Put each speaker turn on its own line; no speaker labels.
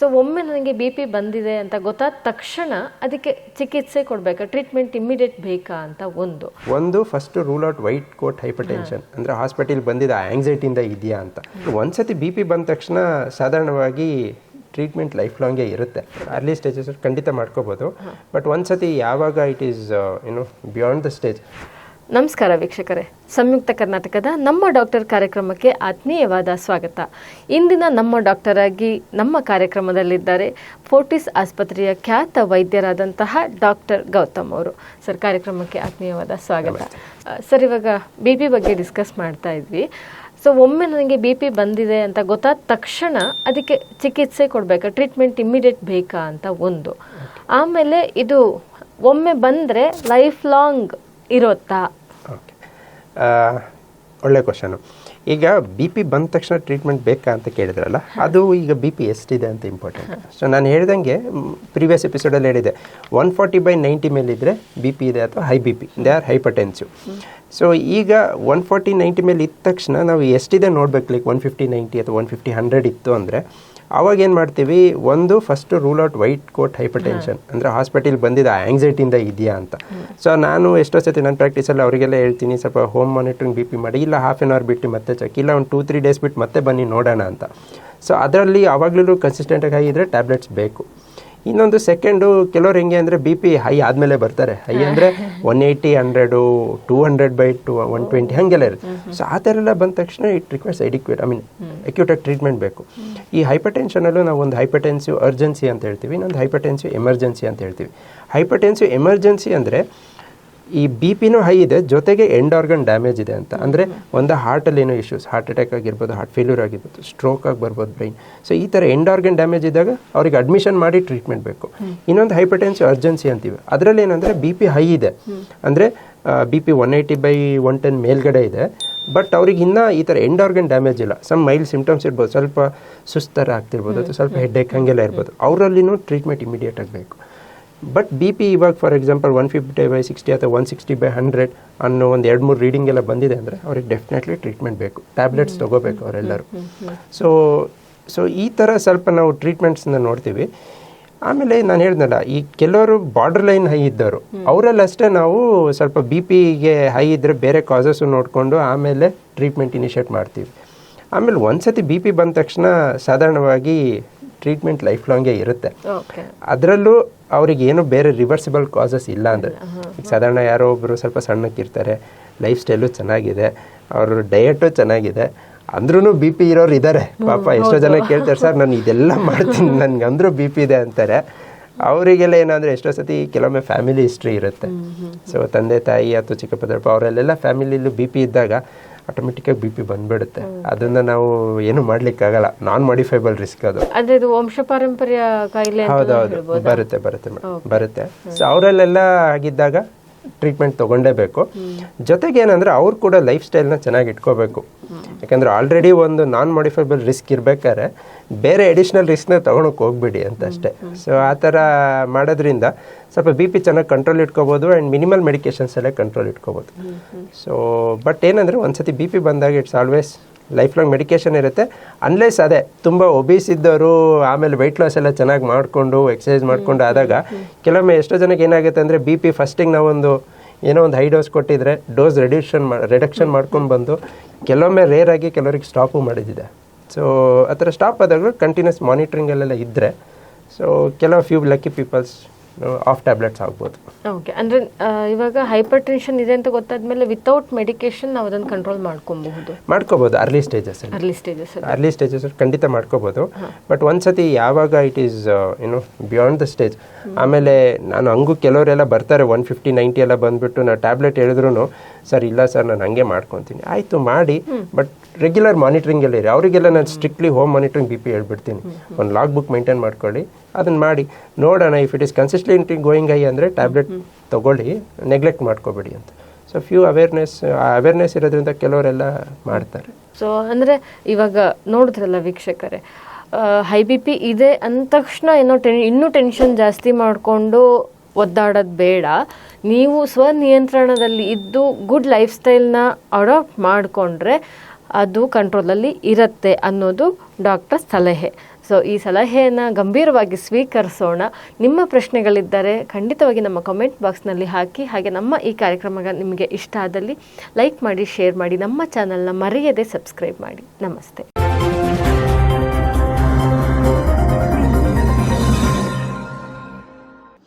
So ಒಮ್ಮೆ ನನಗೆ B P ಬಂದಿದೆ ಅಂತ ಗೊತ್ತಾದ ತಕ್ಷಣ ಅದಕ್ಕೆ ಚಿಕಿತ್ಸೆ ಕೊಡಬೇಕಾ? ಟ್ರೀಟ್ಮೆಂಟ್ ಇಮ್ಮಿಡಿಯೇಟ್ ಬೇಕಾ ಅಂತ ಒಂದು.
ಒಂದು first rule out white coat hypertension ಅಂದರೆ ಹಾಸ್ಪಿಟಲ್ ಬಂದಿದ್ದ ಆಂಗ್ಸೈಟಿಯಿಂದ ಇದೆಯಾ ಅಂತ. ಒಂದ್ಸತಿ ಬಿ ಪಿ ಬಂದ ತಕ್ಷಣ ಸಾಧಾರಣವಾಗಿ ಟ್ರೀಟ್ಮೆಂಟ್ ಲೈಫ್ ಲಾಂಗೇ ಇರುತ್ತೆ. ಅರ್ಲಿ ಸ್ಟೇಜಸ್ ಖಂಡಿತ ಮಾಡ್ಕೋಬೋದು. ಬಟ್ ಒಂದ್ಸತಿ ಯಾವಾಗ ಇಟ್ ಈಸ್ ಏನು ಬಿಯಾಂಡ್ ದ ಸ್ಟೇಜ್
ನಮಸ್ಕಾರ ವೀಕ್ಷಕರೇ. ಸಂಯುಕ್ತ ಕರ್ನಾಟಕದ ನಮ್ಮ ಡಾಕ್ಟರ್ ಕಾರ್ಯಕ್ರಮಕ್ಕೆ ಆತ್ಮೀಯವಾದ ಸ್ವಾಗತ. ಇಂದಿನ ನಮ್ಮ ಡಾಕ್ಟರ್ ಆಗಿ ನಮ್ಮ ಕಾರ್ಯಕ್ರಮದಲ್ಲಿದ್ದಾರೆ ಫೋರ್ಟಿಸ್ ಆಸ್ಪತ್ರೆಯ ಖ್ಯಾತ ವೈದ್ಯರಾದಂತಹ ಡಾಕ್ಟರ್ ಗೌತಮ್ ಅವರು. ಸರ್ ಕಾರ್ಯಕ್ರಮಕ್ಕೆ ಆತ್ಮೀಯವಾದ ಸ್ವಾಗತ. ಸರ್ ಇವಾಗ ಬಿ ಪಿ ಬಗ್ಗೆ ಡಿಸ್ಕಸ್ ಮಾಡ್ತಾ ಇದ್ವಿ. ಸೊ ಒಮ್ಮೆ ನನಗೆ ಬಿ ಪಿ ಬಂದಿದೆ ಅಂತ ಗೊತ್ತಾದ ತಕ್ಷಣ ಅದಕ್ಕೆ ಚಿಕಿತ್ಸೆ ಕೊಡಬೇಕಾ? ಟ್ರೀಟ್ಮೆಂಟ್ ಇಮ್ಮಿಡಿಯೇಟ್ ಬೇಕಾ ಅಂತ ಒಂದು. ಆಮೇಲೆ ಇದು ಒಮ್ಮೆ ಬಂದರೆ ಲೈಫ್ ಲಾಂಗ್ ಇರುತ್ತಾ?
ಓಕೆ ಒಳ್ಳೆ ಕ್ವಶನು ಈಗ ಬಿ ಪಿ ಬಂದ ತಕ್ಷಣ ಟ್ರೀಟ್ಮೆಂಟ್ ಬೇಕಾ ಅಂತ ಕೇಳಿದ್ರಲ್ಲ, ಅದು ಈಗ ಬಿ ಪಿ ಎಷ್ಟಿದೆ ಅಂತ ಇಂಪಾರ್ಟೆಂಟ್ ಸೊ ನಾನು ಹೇಳ್ದಂಗೆ ಪ್ರೀವಿಯಸ್ ಎಪಿಸೋಡಲ್ಲಿ ಹೇಳಿದೆ ಒನ್ ಫಾರ್ಟಿ ಬೈ ನೈಂಟಿ ಮೇಲಿದ್ದರೆ ಬಿ ಪಿ ಇದೆ ಅಥವಾ high B P they are hypertensive so ಈಗ ಒನ್ ಫಾರ್ಟಿ ನೈಂಟಿ ಮೇಲೆ ಇದ್ದ ತಕ್ಷಣ ನಾವು ಎಷ್ಟಿದೆ ನೋಡ್ಬೇಕು? ಲೈಕ್ ಒನ್ ಫಿಫ್ಟಿ ನೈಂಟಿ ಅಥವಾ ಒನ್ ಫಿಫ್ಟಿ ಹಂಡ್ರೆಡ್ ಇತ್ತು ಅಂದರೆ ಅವಾಗ ಏನು ಮಾಡ್ತೀವಿ? ಒಂದು first rule out white coat hypertension ಅಂದರೆ ಹಾಸ್ಪಿಟಲ್ ಬಂದಿದ್ದ ಆಂಗ್ಸೈಟಿಯಿಂದ ಇದೆಯಾ ಅಂತ. ಸೊ ನಾನು ಎಷ್ಟೋ ಸತಿ ನನ್ನ ಪ್ರಾಕ್ಟೀಸಲ್ಲಿ ಅವರಿಗೆಲ್ಲ ಹೇಳ್ತೀನಿ ಸ್ವಲ್ಪ ಹೋಮ್ ಮಾನಿಟ್ರಿಂಗ್ ಬಿ ಪಿ ಮಾಡಿ ಇಲ್ಲ ಹಾಫ್ ಆನ್ ಅವರ್ ಬಿಟ್ಟು ಮತ್ತೆ ಚೆಕ್ ಇಲ್ಲ ಒಂದು ಟೂ ತ್ರೀ ಡೇಸ್ ಬಿಟ್ಟು ಮತ್ತೆ ಬನ್ನಿ ನೋಡೋಣ ಅಂತ. ಸೊ ಅದರಲ್ಲಿ ಆವಾಗಲೂ ಕನ್ಸಿಸ್ಟೆಂಟಾಗಿ ಆಗಿದ್ದರೆ ಟ್ಯಾಬ್ಲೆಟ್ಸ್ ಬೇಕು. ಇನ್ನೊಂದು ಸೆಕೆಂಡು ಕೆಲವ್ರು ಹೆಂಗೆ ಅಂದರೆ ಬಿ ಪಿ ಹೈ ಆದಮೇಲೆ ಬರ್ತಾರೆ. ಹೈ. ಅಂದರೆ one eighty hundred two hundred by two one twenty ಹಾಗೆಲ್ಲ ಇರುತ್ತೆ. ಸೊ ಆ ಥರ ಎಲ್ಲ ಬಂದ ತಕ್ಷಣ it request adequate I mean ಅಕ್ಯೂಟಾಗಿ treatment ಬೇಕು. ಈ ಹೈಪರ್ ಟೆನ್ಷನಲ್ಲೂ ನಾವು ಒಂದು ಹೈಪರ್ಟೆನ್ಸಿವ್ ಅರ್ಜೆನ್ಸಿ ಅಂತ ಹೇಳ್ತೀವಿ ಇನ್ನೊಂದು ಹೈಪರ್ಟೆನ್ಸಿವ್ ಎಮರ್ಜೆನ್ಸಿ ಅಂತ ಹೇಳ್ತೀವಿ. ಹೈಪರ್ಟೆನ್ಸಿವ್ ಎಮರ್ಜೆನ್ಸಿ ಅಂದರೆ ಈ ಬಿ ಪಿನೂ ಹೈ ಇದೆ ಜೊತೆಗೆ ಎಂಡ್ ಆರ್ಗನ್ ಡ್ಯಾಮೇಜ್ ಇದೆ ಅಂತ. ಅಂದರೆ ಒಂದು ಹಾರ್ಟಲ್ಲಿ ಏನೋ ಇಶ್ಯೂಸ್ ಹಾರ್ಟ್ ಅಟ್ಯಾಕ್ ಆಗಿರ್ಬೋದು ಹಾರ್ಟ್ ಫೇಲ್ಯೂರ್ ಆಗಿರ್ಬೋದು ಸ್ಟ್ರೋಕ್ ಆಗಿ ಬರ್ಬೋದು ಬ್ರೈನ್ ಸೊ ಈ ಥರ ಎಂಡ್ ಆರ್ಗನ್ ಡ್ಯಾಮೇಜ್ ಇದ್ದಾಗ ಅವ್ರಿಗೆ ಅಡ್ಮಿಷನ್ ಮಾಡಿ ಟ್ರೀಟ್ಮೆಂಟ್ ಬೇಕು. ಇನ್ನೊಂದು ಹೈಪರ್ಟೆನ್ಸ್ ಅರ್ಜೆನ್ಸಿ ಅಂತೀವಿ. ಅದರಲ್ಲಿ ಏನಂದರೆ ಬಿ ಪಿ ಹೈ ಇದೆ. ಅಂದರೆ B P one eighty by one ten ಮೇಲ್ಗಡೆ ಇದೆ. ಬಟ್ ಅವ್ರಿಗೆ ಇನ್ನೂ ಈ ಥರ ಎಂಡ್ ಆರ್ಗನ್ ಡ್ಯಾಮೇಜ್ ಇಲ್ಲ. ಸಮ್ ಮೈಲ್ಡ್ ಸಿಮ್ಟಮ್ಸ್ ಇರ್ಬೋದು. ಸ್ವಲ್ಪ ಸುಸ್ತರ ಆಗ್ತಿರ್ಬೋದು ಅಥವಾ ಸ್ವಲ್ಪ ಹೆಡ್ ಏಕ್ ಹಾಗೆಲ್ಲ ಇರ್ಬೋದು. ಅವರಲ್ಲಿನೂ ಟ್ರೀಟ್ಮೆಂಟ್ ಇಮಿಡಿಯೇಟ್ ಆಗಬೇಕು ಬಟ್ ಬಿ ಪಿ ಇವಾಗ for example one fifty by sixty ಅಥವಾ ಒನ್ ಸಿಕ್ಸ್ಟಿ ಬೈ ಹಂಡ್ರೆಡ್ ಅನ್ನೋ ಒಂದು ಎರಡು ಮೂರು ರೀಡಿಂಗ್ ಎಲ್ಲ ಬಂದಿದೆ ಅಂದರೆ ಅವ್ರಿಗೆ ಡೆಫಿನೆಟ್ಲಿ ಟ್ರೀಟ್ಮೆಂಟ್ ಬೇಕು. ಟ್ಯಾಬ್ಲೆಟ್ಸ್ ತೊಗೋಬೇಕು ಅವರೆಲ್ಲರೂ. ಸೊ ಸೊ ಈ ಥರ ಸ್ವಲ್ಪ ನಾವು ಟ್ರೀಟ್ಮೆಂಟ್ಸ್ನ ನೋಡ್ತೀವಿ. ಆಮೇಲೆ ನಾನು ಹೇಳ್ದಲ್ಲ ಈ ಕೆಲವರು ಬಾರ್ಡರ್ ಲೈನ್ ಹೈ ಇದ್ದವರು ಅವರಲ್ಲಷ್ಟೇ ನಾವು ಸ್ವಲ್ಪ ಬಿ ಪಿಗೆ ಹೈ ಇದ್ದರೆ ಬೇರೆ ಕಾಸಸ್ಸು ನೋಡಿಕೊಂಡು ಆಮೇಲೆ ಟ್ರೀಟ್ಮೆಂಟ್ ಇನಿಷಿಯೇಟ್ ಮಾಡ್ತೀವಿ. ಆಮೇಲೆ ಒಂದ್ಸತಿ ಬಿ ಪಿ ಬಂದ ತಕ್ಷಣ ಸಾಧಾರಣವಾಗಿ ಟ್ರೀಟ್ಮೆಂಟ್ ಲೈಫ್ ಲಾಂಗೇ ಇರುತ್ತೆ. ಅದರಲ್ಲೂ ಅವ್ರಿಗೆ ಏನು ಬೇರೆ ರಿವರ್ಸಿಬಲ್ ಕಾಸಸ್ ಇಲ್ಲ ಅಂದರೆ ಈಗ ಸಾಧಾರಣ ಯಾರೋ ಒಬ್ಬರು ಸ್ವಲ್ಪ ಸಣ್ಣಕ್ಕಿರ್ತಾರೆ ಲೈಫ್ ಸ್ಟೈಲು ಚೆನ್ನಾಗಿದೆ ಅವ್ರ ಡಯಟು ಚೆನ್ನಾಗಿದೆ ಅಂದ್ರೂ ಬಿ ಪಿ ಇರೋರು ಇದ್ದಾರೆ ಪಾಪ ಎಷ್ಟೋ ಜನ ಕೇಳ್ತಾರೆ ಸರ್ ನಾನು ಇದೆಲ್ಲ ಮಾಡ್ತೀನಿ ನನಗೆ ಅಂದ್ರೂ ಬಿ ಪಿ ಇದೆ ಅಂತಾರೆ. ಅವರಿಗೆಲ್ಲ ಏನಂದರೆ ಎಷ್ಟೋ ಸತಿ ಕೆಲವೊಮ್ಮೆ ಫ್ಯಾಮಿಲಿ ಹಿಸ್ಟ್ರಿ ಇರುತ್ತೆ. ಸೊ ತಂದೆ ತಾಯಿ ಅಥವಾ ಚಿಕ್ಕಪ್ಪದಪ್ಪ ಅವರಲ್ಲೆಲ್ಲ ಫ್ಯಾಮಿಲಿಲಿ ಬಿ ಪಿ ಇದ್ದಾಗ ಆಟೋಮೆಟಿಕ್ಕಾಗಿ ಬಿ ಪಿ ಬಂದ್ಬಿಡುತ್ತೆ. ಅದನ್ನ ನಾವು ಏನು ಮಾಡ್ಲಿಕ್ಕಾಗಲ್ಲ. ನಾನ್ ಮಾಡಿಫೈಬಲ್ ರಿಸ್ಕ್ ಅದು.
ಅದೇ ಇದು ವಂಶ ಪಾರಂಪರ್ಯ ಕಾಯಿಲೆ
ಹೌದೌದು. ಬರುತ್ತೆ ಬರುತ್ತೆ ಮೇಡಮ್. ಬರುತ್ತೆ. ಸೊ ಅವರಲ್ಲೆಲ್ಲ ಆಗಿದ್ದಾಗ ಟ್ರೀಟ್ಮೆಂಟ್ ತಗೊಂಡೇಬೇಕು. ಜೊತೆಗೆ ಏನಂದ್ರೆ ಅವ್ರು ಕೂಡ ಲೈಫ್ ಸ್ಟೈಲ್ನ ಚೆನ್ನಾಗಿ ಇಟ್ಕೋಬೇಕು. ಯಾಕಂದ್ರೆ ಆಲ್ರೆಡಿ ಒಂದು ನಾನ್ ಮಾಡಿಫೈಬಲ್ ರಿಸ್ಕ್ ಇರಬೇಕಾದ್ರೆ ಬೇರೆ ಎಡಿಷ್ನಲ್ ರಿಸ್ಕ್ನ ತಗೊಳಕ್ ಹೋಗ್ಬಿಡಿ ಅಂತ ಅಷ್ಟೇ. ಸೊ ಆ ಥರ ಮಾಡೋದ್ರಿಂದ ಸ್ವಲ್ಪ ಬಿ ಪಿ ಚೆನ್ನಾಗಿ ಕಂಟ್ರೋಲ್ ಇಟ್ಕೋಬೋದು ಆ್ಯಂಡ್ ಮಿನಿಮಲ್ ಮೆಡಿಕೇಶನ್ಸ್ ಎಲ್ಲ ಕಂಟ್ರೋಲ್ ಇಟ್ಕೋಬೋದು. ಸೊ ಬಟ್ ಏನಂದರೆ ಒಂದ್ಸತಿ ಬಿ ಪಿ ಬಂದಾಗ it's always life long medication ಇರುತ್ತೆ. ಅನ್ಲೆಸ್ ಅದೇ, ತುಂಬ ಒಬೀಸ್ ಇದ್ದವರು, ಆಮೇಲೆ ವೆಯ್ಟ್ ಲಾಸ್ ಎಲ್ಲ ಚೆನ್ನಾಗಿ ಮಾಡಿಕೊಂಡು ಎಕ್ಸಸೈಸ್ ಮಾಡಿಕೊಂಡು ಆದಾಗ, ಕೆಲವೊಮ್ಮೆ ಎಷ್ಟೋ ಜನಕ್ಕೆ ಏನಾಗುತ್ತೆ ಅಂದರೆ ಬಿ ಪಿ ಫಸ್ಟಿಗೆ ನಾವೊಂದು ಏನೋ ಒಂದು ಹೈ ಡೋಸ್ ಕೊಟ್ಟಿದ್ರೆ ಡೋಸ್ ರೆಡ್ಯೂಷನ್ ರಿಡಕ್ಷನ್ ಮಾಡ್ಕೊಂಡು ಬಂದು, ಕೆಲವೊಮ್ಮೆ ರೇರ್ ಆಗಿ ಕೆಲವರಿಗೆ ಸ್ಟಾಪು ಮಾಡಿದ್ದಿದೆ ಸೊ ಆ ಥರ ಸ್ಟಾಪ್ ಆದಾಗ ಕಂಟಿನ್ಯೂಸ್ ಮಾನಿಟ್ರಿಂಗಲ್ಲೆಲ್ಲ ಇದ್ದರೆ ಸೊ ಕೆಲವು few lucky peoples off tablets ಆಗ್ಬೋದು
ಓಕೆ ಅಂದರೆ ಇವಾಗ ಹೈಪರ್ ಟೆನ್ಷನ್ ಇದೆ ಅಂತ ಗೊತ್ತಾದ್ಮೇಲೆ ವಿತೌಟ್ ಮೆಡಿಕೇಶನ್ ನಾವು ಅದನ್ನು ಕಂಟ್ರೋಲ್ ಮಾಡ್ಕೊಬಹುದು.
ಮಾಡ್ಕೋಬಹುದು early stages
early stages
early stages ಖಂಡಿತ ಮಾಡ್ಕೋಬಹುದು ಬಟ್ ಒಂದ್ಸತಿ ಯಾವಾಗ ಇಟ್ ಈಸ್ ಏನು ಬಿಯಾಂಡ್ ದ ಸ್ಟೇಜ್ ಆಮೇಲೆ ನಾನು ಹಂಗೂ ಕೆಲವರೆಲ್ಲ ಬರ್ತಾರೆ ಒನ್ ಫಿಫ್ಟಿ ನೈಂಟಿ ಎಲ್ಲ ಬಂದ್ಬಿಟ್ಟು ನಾನು ಟ್ಯಾಬ್ಲೆಟ್ ಹೇಳಿದ್ರು ಸರ್ ಇಲ್ಲ ಸರ್ ನಾನು ಹಂಗೆ ಮಾಡ್ಕೊತೀನಿ. ಆಯಿತು ಮಾಡಿ. ಬಟ್ ರೆಗ್ಯುಲರ್ ಮಾನಿಟ್ರಿಂಗ್ ಎಲ್ಲ ಇರಿ. ಅವರಿಗೆಲ್ಲ ನಾನು strictly home monitoring B P ಹೇಳ್ಬಿಡ್ತೀನಿ. ಒಂದು ಲಾಗ್ ಬುಕ್ ಮೇಂಟೈನ್ ಮಾಡ್ಕೊಳ್ಳಿ. ಅದನ್ನು ಮಾಡಿ ನೋಡೋಣ if it is consistent going I ಅಂದರೆ ಟ್ಯಾಬ್ಲೆಟ್ ತೊಗೊಳ್ಳಿ ನೆಗ್ಲೆಕ್ಟ್ ಮಾಡ್ಕೋಬೇಡಿ ಅಂತ. ಸೊ ಫ್ಯೂ ಅವೇರ್ನೆಸ್ ಅವೇರ್ನೆಸ್ ಇರೋದ್ರಿಂದ ಕೆಲವರೆಲ್ಲ ಮಾಡ್ತಾರೆ.
ಸೊ ಅಂದರೆ ಇವಾಗ ನೋಡಿದ್ರಲ್ಲ ವೀಕ್ಷಕರೇ ಹೈ ಬಿ ಪಿ ಇದೆ ಅಂದ ತಕ್ಷಣ ಏನೋ ಟೆನ್ ಇನ್ನೂ ಟೆನ್ಷನ್ ಜಾಸ್ತಿ ಮಾಡಿಕೊಂಡು ಒದ್ದಾಡೋದು ಬೇಡ. ನೀವು ಸ್ವನಿಯಂತ್ರಣದಲ್ಲಿ ಇದ್ದು ಗುಡ್ ಲೈಫ್ ಸ್ಟೈಲ್ನ ಅಡಾಪ್ಟ್ ಮಾಡಿಕೊಂಡ್ರೆ ಅದು ಕಂಟ್ರೋಲಲ್ಲಿ ಇರುತ್ತೆ ಅನ್ನೋದು ಡಾಕ್ಟರ್ ಸಲಹೆ. ಸೊ ಈ ಸಲಹೆಯನ್ನು ಗಂಭೀರವಾಗಿ ಸ್ವೀಕರಿಸೋಣ. ನಿಮ್ಮ ಪ್ರಶ್ನೆಗಳಿದ್ದರೆ ಖಂಡಿತವಾಗಿ ನಮ್ಮ ಕಮೆಂಟ್ ಬಾಕ್ಸ್ನಲ್ಲಿ ಹಾಕಿ, ಹಾಗೆ ನಮ್ಮ ಈ ಕಾರ್ಯಕ್ರಮ ನಿಮಗೆ ಇಷ್ಟ ಆದಲ್ಲಿ ಲೈಕ್ ಮಾಡಿ ಶೇರ್ ಮಾಡಿ, ನಮ್ಮ ಚಾನಲ್ನ ಮರೆಯದೆ ಸಬ್ಸ್ಕ್ರೈಬ್ ಮಾಡಿ. ನಮಸ್ತೆ.